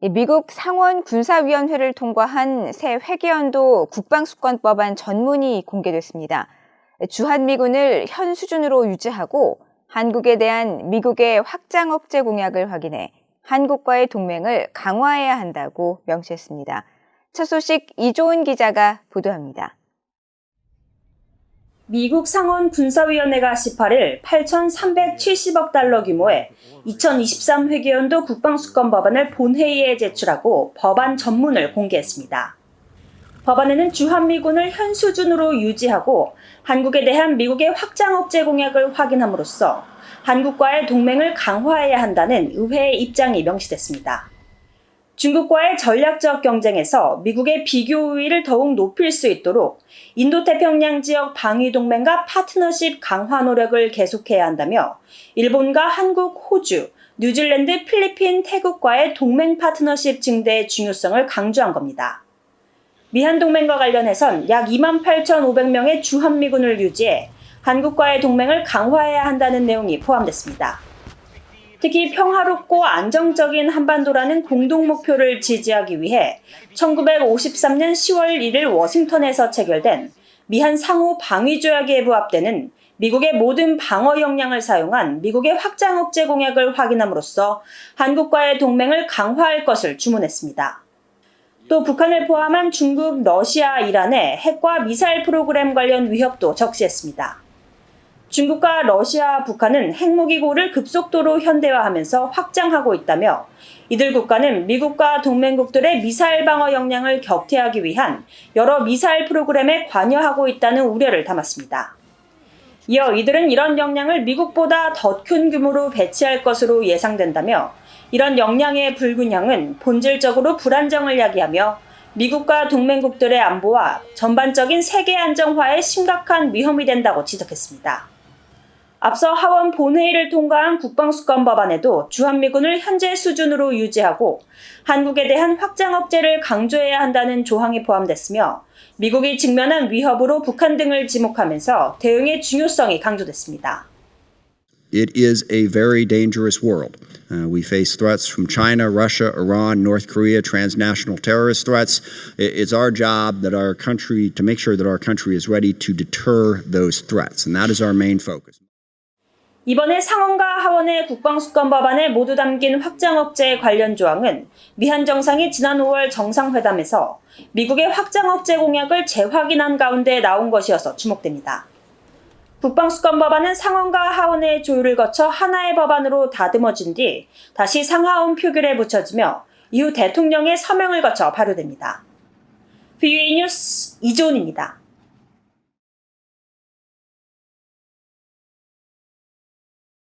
이 미국 상원 군사위원회를 통과한 새 회계연도 국방수권법안 전문이 공개됐습니다. 주한미군을 현 수준으로 유지하고 한국에 대한 미국의 확장 억제 공약을 확인해 한국과의 동맹을 강화해야 한다고 명시했습니다. 첫 소식 이조은 기자가 보도합니다. 미국 상원 군사위원회가 18일 8,370억 달러 규모의 2023 회계연도 국방수권 법안을 본회의에 제출하고 법안 전문을 공개했습니다. 법안에는 주한미군을 현 수준으로 유지하고 한국에 대한 미국의 확장 억제 공약을 확인함으로써 한국과의 동맹을 강화해야 한다는 의회의 입장이 명시됐습니다. 중국과의 전략적 경쟁에서 미국의 비교 우위를 더욱 높일 수 있도록 인도태평양 지역 방위 동맹과 파트너십 강화 노력을 계속해야 한다며 일본과 한국, 호주, 뉴질랜드, 필리핀, 태국과의 동맹 파트너십 증대의 중요성을 강조한 겁니다. 미한 동맹과 관련해선 약 28,500명의 주한미군을 유지해 한국과의 동맹을 강화해야 한다는 내용이 포함됐습니다. 특히 평화롭고 안정적인 한반도라는 공동 목표를 지지하기 위해 1953년 10월 1일 워싱턴에서 체결된 미한 상호 방위 조약에 부합되는 미국의 모든 방어 역량을 사용한 미국의 확장 억제 공약을 확인함으로써 한국과의 동맹을 강화할 것을 주문했습니다. 또 북한을 포함한 중국, 러시아, 이란의 핵과 미사일 프로그램 관련 위협도 적시했습니다. 중국과 러시아, 북한은 핵무기고를 급속도로 현대화하면서 확장하고 있다며 이들 국가는 미국과 동맹국들의 미사일 방어 역량을 격퇴하기 위한 여러 미사일 프로그램에 관여하고 있다는 우려를 담았습니다. 이어 이들은 이런 역량을 미국보다 더 큰 규모로 배치할 것으로 예상된다며 이런 역량의 불균형은 본질적으로 불안정을 야기하며 미국과 동맹국들의 안보와 전반적인 세계 안정화에 심각한 위험이 된다고 지적했습니다. 앞서 하원 본회의를 통과한 국방수권 법안에도 주한미군을 현재 수준으로 유지하고 한국에 대한 확장 억제를 강조해야 한다는 조항이 포함됐으며 미국이 직면한 위협으로 북한 등을 지목하면서 대응의 중요성이 강조됐습니다. It is a very dangerous world. Uh, we face threats from China, Russia, Iran, North Korea, transnational terrorist threats. It's our job that our country to make sure that our country is ready to deter those threats, and that is our main focus. 이번에 상원과 하원의 국방수권 법안에 모두 담긴 확장 억제 관련 조항은 미한 정상이 지난 5월 정상회담에서 미국의 확장 억제 공약을 재확인한 가운데 나온 것이어서 주목됩니다. 국방수권 법안은 상원과 하원의 조율을 거쳐 하나의 법안으로 다듬어진 뒤 다시 상하원 표결에 붙여지며 이후 대통령의 서명을 거쳐 발효됩니다. VA 뉴스 이조은입니다.